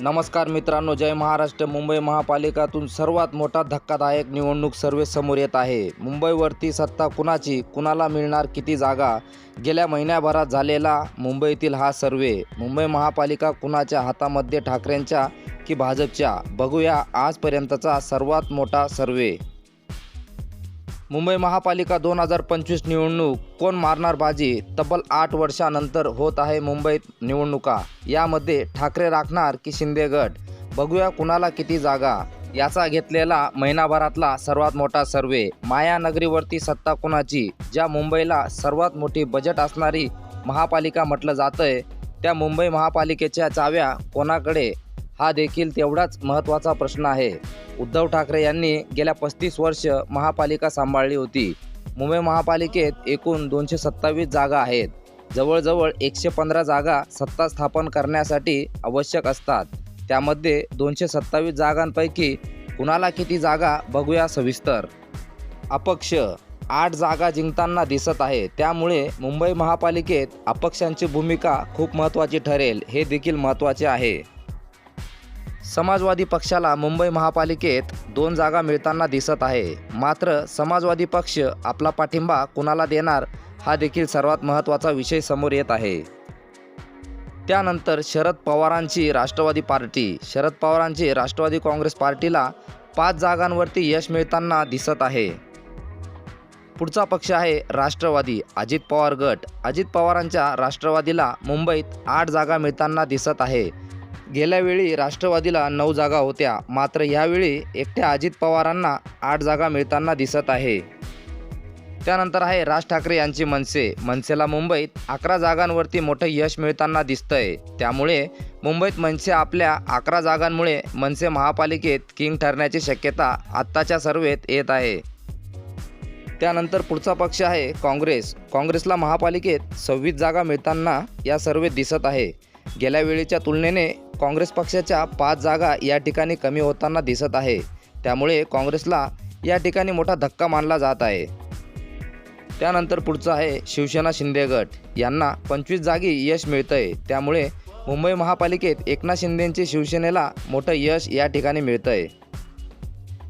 नमस्कार मित्रांनो जय महाराष्ट्र. मुंबई महापालिकातून सर्वात मोठा धक्कादायक निवडणूक सर्वे समोर येत आहे. मुंबईवरती सत्ता कुणाची? कुणाला मिळणार किती जागा? गेल्या महिन्याभरात झालेला मुंबईतील हा सर्वे मुंबई महापालिका कुणाच्या हातामध्ये? ठाकरेंच्या की भाजपच्या? बघूया आजपर्यंतचा सर्वात मोठा सर्वे. मुंबई महापालिका दोन हजार पंचवीस निवडणूक कोण मारणार बाजी? तब्बल आठ वर्षानंतर होत आहे मुंबईत निवडणुका. यामध्ये ठाकरे राखणार की शिंदे गट? बघूया कुणाला किती जागा. याचा घेतलेला महिनाभरातला सर्वात मोठा सर्वे. मायानगरीवरती सत्ता कुणाची? ज्या मुंबईला सर्वात मोठी बजेट असणारी महापालिका म्हटलं जातंय त्या मुंबई महापालिकेच्या चाव्या कोणाकडे? हा देखील तेवढाच महत्त्वाचा प्रश्न आहे. उद्धव ठाकरे यांनी गेल्या पस्तीस वर्ष महापालिका सांभाळली होती. मुंबई महापालिकेत एकूण दोनशे सत्तावीस जागा आहेत. जवळजवळ एकशे पंधरा जागा सत्ता स्थापन करण्यासाठी आवश्यक असतात. त्यामध्ये दोनशे सत्तावीस जागांपैकी कुणाला किती जागा बघूया सविस्तर. अपक्ष आठ जागा जिंकताना दिसत आहे. त्यामुळे मुंबई महापालिकेत अपक्षांची भूमिका खूप महत्त्वाची ठरेल. हे देखील महत्त्वाचे आहे. समाजवादी पक्षाला मुंबई महापालिकेत दोन जागा मिळताना दिसत आहे. मात्र समाजवादी पक्ष आपला पाठिंबा कुणाला देणार हा देखील सर्वात महत्त्वाचा विषय समोर येत आहे. त्यानंतर शरद पवारांची राष्ट्रवादी पार्टी. शरद पवारांची राष्ट्रवादी काँग्रेस पार्टीला पाच जागांवरती यश मिळताना दिसत आहे. पुढचा पक्ष आहे राष्ट्रवादी. अजित पवार गट. अजित पवारांच्या राष्ट्रवादीला मुंबईत आठ जागा मिळताना दिसत आहे. गेल्या वेळी राष्ट्रवादीला नऊ जागा होत्या. मात्र यावेळी एकट्या अजित पवारांना आठ जागा मिळताना दिसत आहे. त्यानंतर आहे राज ठाकरे यांची मनसे. मनसेला मुंबईत अकरा जागांवरती मोठं यश मिळताना दिसतंय. त्यामुळे मुंबईत मनसे आपल्या अकरा जागांमुळे मनसे महापालिकेत किंग ठरण्याची शक्यता आत्ताच्या सर्वेत येत आहे. त्यानंतर पुढचा पक्ष आहे काँग्रेस. काँग्रेसला महापालिकेत सव्वीस जागा मिळताना या सर्वेत दिसत आहे. गेल्या वेळेच्या तुलनेने काँग्रेस पक्षाच्या पाच जागा या ठिकाणी कमी होताना दिसत आहे. त्यामुळे काँग्रेसला या ठिकाणी मोठा धक्का मानला जात आहे. त्यानंतर पुढचं आहे शिवसेना शिंदे गट. यांना पंचवीस जागी यश मिळतंय. त्यामुळे मुंबई महापालिकेत एकनाथ शिंदेंची शिवसेनेला मोठं यश या ठिकाणी मिळतंय.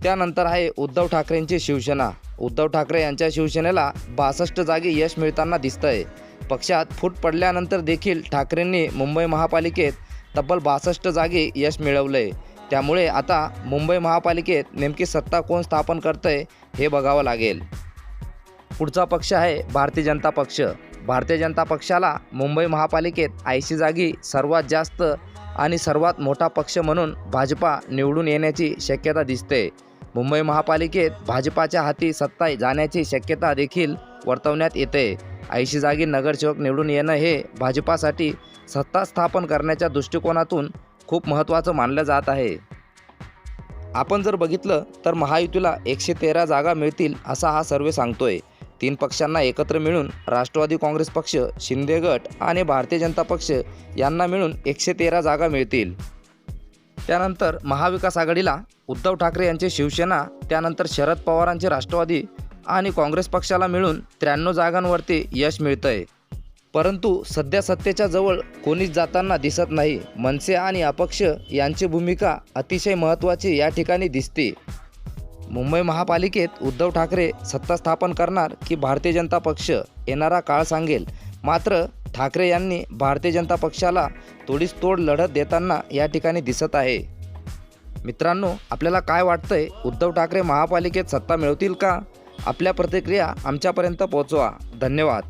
त्यानंतर आहे उद्धव ठाकरेंची शिवसेना. उद्धव ठाकरे यांच्या शिवसेनेला बासष्ट जागी यश मिळताना दिसतंय. पक्षात फूट पडल्यानंतर देखील ठाकरेंनी मुंबई महापालिकेत तब्बल बासष्ट जागी यश मिळवलंय. त्यामुळे आता मुंबई महापालिकेत नेमकी सत्ता कोण स्थापन करतंय हे बघावं लागेल. पुढचा पक्ष आहे भारतीय जनता पक्ष. भारतीय जनता पक्षाला मुंबई महापालिकेत ऐंशी जागी सर्वात जास्त आणि सर्वात मोठा पक्ष म्हणून भाजपा निवडून येण्याची शक्यता दिसते. मुंबई महापालिकेत भाजपाच्या हाती सत्ता जाण्याची शक्यता देखील वर्तवण्यात येते. ऐंशी जागी नगरसेवक निवडून येणं हे भाजपासाठी सत्ता स्थापन करण्याच्या दृष्टिकोनातून खूप महत्त्वाचं मानलं जात आहे. आपण जर बघितलं तर महायुतीला एकशे तेरा जागा मिळतील असा हा सर्वे सांगतोय. तीन पक्षांना एकत्र मिळून राष्ट्रवादी काँग्रेस पक्ष शिंदे गट आणि भारतीय जनता पक्ष यांना मिळून एकशे तेरा जागा मिळतील. त्यानंतर महाविकास आघाडीला उद्धव ठाकरे यांचे शिवसेना त्यानंतर शरद पवारांचे राष्ट्रवादी आणि काँग्रेस पक्षाला मिळून त्र्याण्णव जागांवरती यश मिळतंय. परंतु सध्या सत्तेच्या जवळ कोणीच जाताना दिसत नाही. मनसे आणि अपक्ष यांची भूमिका अतिशय महत्त्वाची या ठिकाणी दिसते. मुंबई महापालिकेत उद्धव ठाकरे सत्ता स्थापन करणार की भारतीय जनता पक्ष येणारा काळ सांगेल. मात्र ठाकरे यांनी भारतीय जनता पक्षाला तोडीस तोड लढत देताना या ठिकाणी दिसत आहे. मित्रांनो आपल्याला काय वाटतंय? उद्धव ठाकरे महापालिकेत सत्ता मिळवतील का? आपल्या प्रतिक्रिया आमच्यापर्यंत पोहोचवा. धन्यवाद.